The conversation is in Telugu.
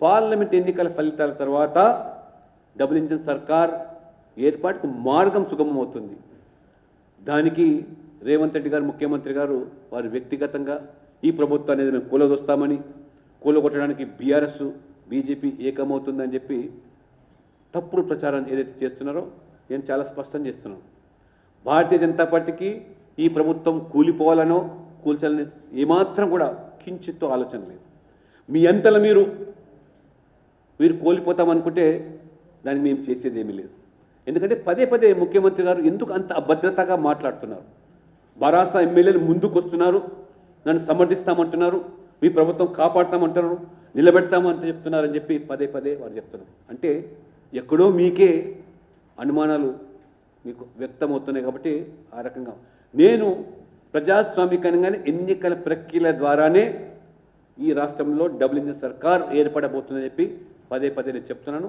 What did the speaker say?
పార్లమెంట్ ఎన్నికల ఫలితాల తర్వాత డబుల్ ఇంజన్ సర్కార్ ఏర్పాటుకు మార్గం సుగమం అవుతుంది దానికి రేవంత్ రెడ్డి గారు ముఖ్యమంత్రి గారు వారు వ్యక్తిగతంగా ఈ ప్రభుత్వం అనేది మేము కూలదొస్తామని కూలగొట్టడానికి బీఆర్ఎస్ బీజేపీ ఏకమవుతుందని చెప్పి తప్పుడు ప్రచారం ఏదైతే చేస్తున్నారో నేను చాలా స్పష్టం చేస్తున్నాను. భారతీయ జనతా పార్టీకి ఈ ప్రభుత్వం కూలిపోవాలనో కూల్చాలని ఏమాత్రం కూడా కించిత్తు ఆలోచన లేదు. మీ అంతలో మీరు వీరు కోల్పోతాం అనుకుంటే దానికి మేము చేసేది ఏమీ లేదు. ఎందుకంటే పదే పదే ముఖ్యమంత్రి గారు ఎందుకు అంత అభద్రతగా మాట్లాడుతున్నారు? బరాసా ఎమ్మెల్యేలు ముందుకు వస్తున్నారు నన్ను సమర్థిస్తామంటున్నారు మీ ప్రభుత్వం కాపాడుతామంటున్నారు నిలబెడతామంటే చెప్తున్నారని చెప్పి పదే పదే వారు చెప్తున్నారు. అంటే ఎక్కడో మీకే అనుమానాలు మీకు వ్యక్తమవుతున్నాయి కాబట్టి ఆ రకంగా నేను ప్రజాస్వామికంగానే ఎన్నికల ప్రక్రియల ద్వారానే ఈ రాష్ట్రంలో డబుల్ ఇంజిన్ సర్కార్ ఏర్పడబోతుందని చెప్పి పదే పదే నేను చెప్తున్నాను.